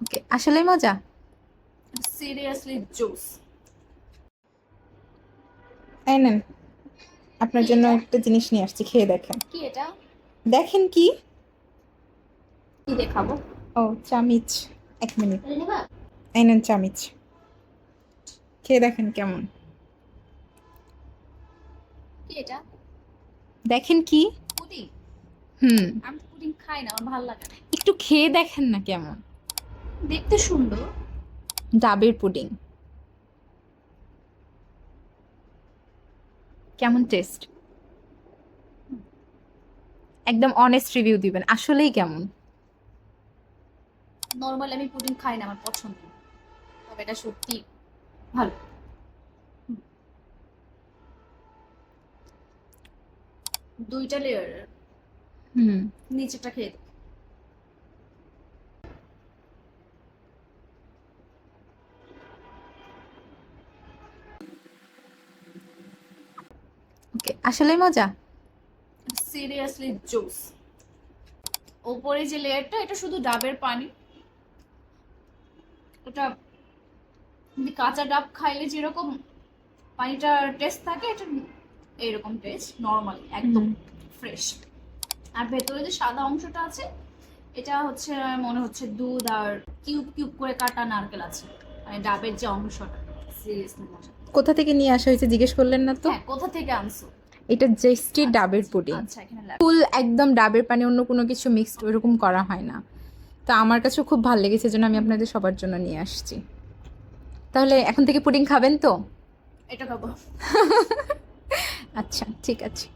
ওকে আসলেই মজা? সিরিয়াসলি জোস এই নেন আপনার জন্য একটা জিনিস নিয়ে আসছি খেয়ে দেখেন। কি এটা? দেখেন কি? কি দেখাবো? ও চামিচ এক মিনিট। এই নেন চামিচ। খেয়ে দেখেন কেমন। কি এটা? দেখেন কি? পুডিং হুম। আমি পুডিং খাই না আমার ভালো লাগে না। একটু খেয়ে দেখেন না কেমন। দেখতে সুন্দর। ডাবের পুডিং। কেমন টেস্ট? একদম অনেস্ট রিভিউ দিবেন আসলেই কেমন? নর্মালি আমি পুডিং খাই না আমার পছন্দ। তবে এটা সত্যি ভালো। দুইটা লেয়ার হুম। নিচেটা খেয়ে দেখি। ওকে আসলেই মজা? সিরিয়াসলি জোস। ওপরে যে লেয়ারটা এটা শুধু ডাবের পানি। ওটা যদি কাঁচা ডাব খাইলে যেরকম পানিটার টেস্ট থাকে এটা এইরকম টেস্ট নর্মাল একদম ফ্রেশ আর ভেতরে যে সাদা অংশটা আছে এটা হচ্ছে মনে হচ্ছে দুধ আর কিউব কিউব করে কাটা নারকেল আছে। মানে ডাবের যে অংশটা। কোথা থেকে নিয়ে আসা হয়েছে জিজ্ঞেস করলেন না তো? হ্যাঁ কোথা থেকে আনছো? এটা জেস্টি ডাবের পুডিং। আচ্ছা। ফুল একদম ডাবের পানি অন্য কোনো কিছু মিক্সড ওরকম করা হয় না। তো আমার কাছে খুব ভালো লেগেছে জন্য আমি আপনাদের সবার জন্য নিয়ে আসছি। তাহলে এখন থেকে পুডিং খাবেন তো? এটা খাব। আচ্ছা ঠিক আছে।